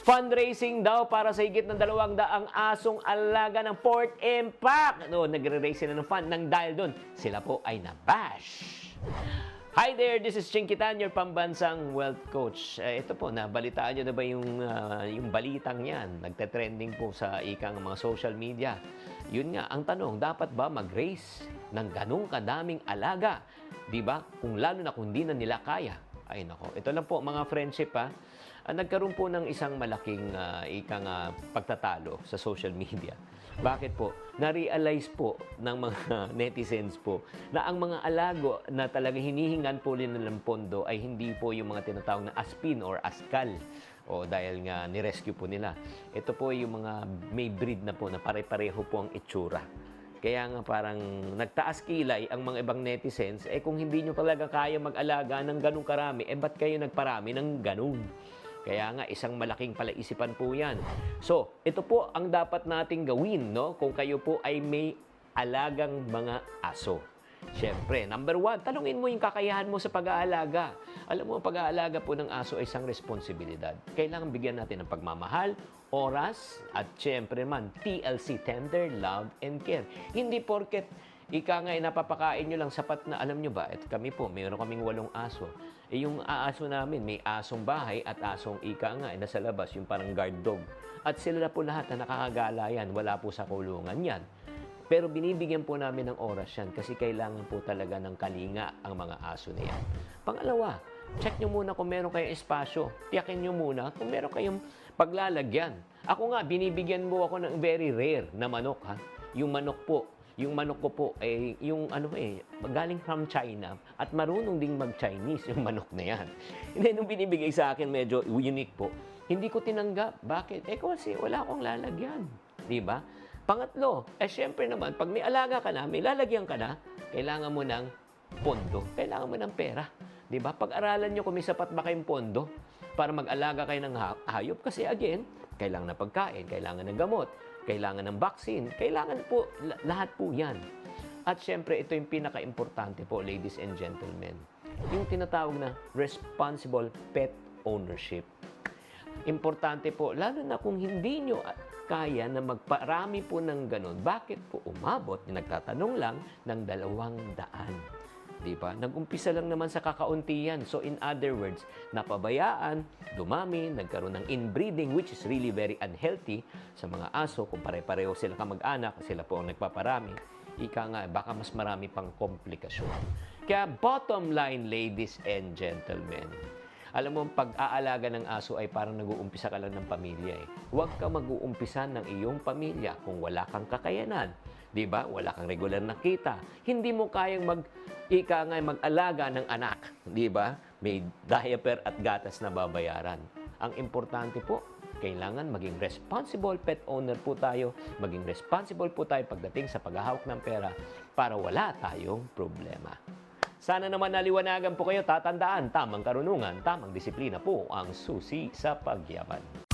Fundraising daw para sa higit ng dalawang daang asong alaga ng Port Impact. No, nagre-raise sila ng fund nang dahil doon, sila po ay nabash. Hi there, this is Chinkitan, your pambansang wealth coach. Eh, ito po, nabalitaan nyo na ba yung, ah, yung balitang yan? Nagte-trending po sa ikang mga social media. Yun nga, ang tanong, dapat ba mag-raise ng ganong kadaming alaga? Di ba? Kung lalo na kung di na nila kaya. Ay nako, ito lang po mga friendship ha. Ah, nagkaroon po ng isang malaking ah, ikang ah, pagtatalo sa social media. Bakit po? Na-realize po ng mga netizens po na ang mga alago na talaga hinihingan po nila ng pondo ay hindi po yung mga tinatawag na aspin or askal. O dahil nga ni-rescue po nila. Ito po yung mga may breed na po na pare-pareho po ang itsura. Kaya nga parang nagtaas kilay ang mga ibang netizens, eh kung hindi nyo talaga kaya mag-alaga ng ganong karami, eh ba't kayo nagparami ng ganun? Kaya nga, isang malaking palaisipan po yan. So, ito po ang dapat nating gawin, no? Kung kayo po ay may alagang mga aso. Siyempre, number one, tanungin mo yung kakayahan mo sa pag-aalaga. Alam mo, pag-aalaga po ng aso ay isang responsibilidad. Kailangan bigyan natin ng pagmamahal, oras, at siyempre man, TLC, tender, love, and care. Hindi porket ika nga, napapakain nyo lang sapat na, alam nyo ba, at kami po, mayroon kaming walong aso. Eh, yung aaso namin, may asong bahay at asong ika nga, nasa labas, yung parang guard dog. At sila na po lahat na nakakagala yan, wala po sa kulungan yan. Pero binibigyan po namin ng oras yan kasi kailangan po talaga ng kalinga ang mga aso na yan. Pangalawa, check nyo muna kung meron kayong espasyo. Tiyakin nyo muna kung meron kayong paglalagyan. Ako nga, binibigyan mo ako ng very rare na manok ha. Yung manok po, yung manok ko po ay yung ano eh, galing from China at marunong ding mag-Chinese yung manok na yan. Hindi, nung binibigay sa akin medyo unique po, hindi ko tinanggap. Bakit? Eh kasi wala akong lalagyan. Ba? Pangatlo, eh syempre naman, pag may alaga ka na, may lalagyan ka na, kailangan mo ng pondo. Kailangan mo ng pera. Di ba? Pag-aralan nyo kung may sapat ba kayong pondo para mag-alaga kayo ng ha- hayop. Kasi again, kailangan ng pagkain, kailangan ng gamot, kailangan ng vaccine, kailangan po, la- lahat po yan. At syempre, ito yung pinaka-importante po, ladies and gentlemen. Yung tinatawag na responsible pet ownership. Importante po, lalo na kung hindi nyo kaya na magparami po ng ganun, bakit po umabot, nagtatanong lang, ng dalawang daan? Di ba? Nag-umpisa lang naman sa kakaunti yan. So in other words, napabayaan, dumami, nagkaroon ng inbreeding which is really very unhealthy sa mga aso. Kung pare-pareho sila kamag-anak, sila po ang nagpaparami. Ika nga, baka mas marami pang komplikasyon. Kaya bottom line, ladies and gentlemen, alam mo, ang pag-aalaga ng aso ay parang nag-uumpisa ka lang ng pamilya eh. Huwag ka mag-uumpisa ng iyong pamilya kung wala kang kakayanan. Di ba? Wala kang regular na kita. Hindi mo kayang mag ika nga mag-alaga ng anak. Di ba? May diaper at gatas na babayaran. Ang importante po, kailangan maging responsible pet owner po tayo, maging responsible po tayo pagdating sa paghahawak ng pera para wala tayong problema. Sana naman naliwanagan po kayo, tatandaan, tamang karunungan, tamang disiplina po ang susi sa pagyaman.